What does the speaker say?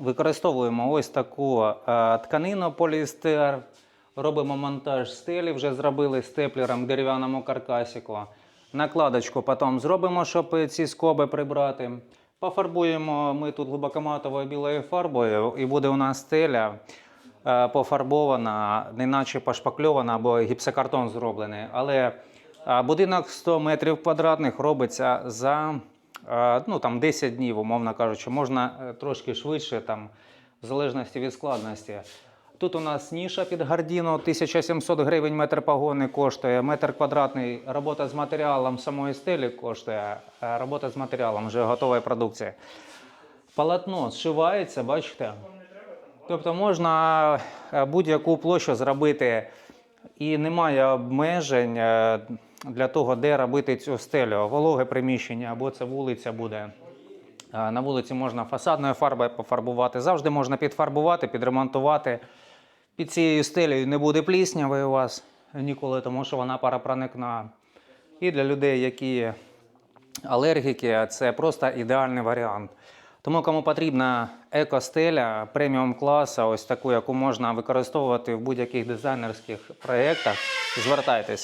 Використовуємо ось таку е, тканину поліестер. Робимо монтаж стелі, вже зробили степлером дерев'яному каркасику. Накладочку потім зробимо, щоб ці скоби прибрати. Пофарбуємо ми тут глибокоматовою білою фарбою, і буде у нас стеля е, пофарбована, неначе пошпакльована або гіпсокартон зроблений. Але е, будинок 100 метрів квадратних робиться за ну, там 10 днів, умовно кажучи, можна е, трошки швидше, там, в залежності від складності. Тут у нас ніша під гардіну, 1700 гривень метр погони коштує, метр квадратний. Робота з матеріалом самої стелі коштує, робота з матеріалом вже готова продукція. Полотно зшивається, бачите? Тобто можна е, будь-яку площу зробити, і немає обмежень е, для того, де робити цю стелю. Вологе приміщення або це вулиця буде. На вулиці можна фасадною фарбою пофарбувати. Завжди можна підфарбувати, підремонтувати. Під цією стелею не буде плісняви у вас ніколи, тому що вона парапроникна. І для людей, які алергіки, це просто ідеальний варіант. Тому кому потрібна екостеля преміум класа, ось таку, яку можна використовувати в будь-яких дизайнерських проєктах, звертайтесь.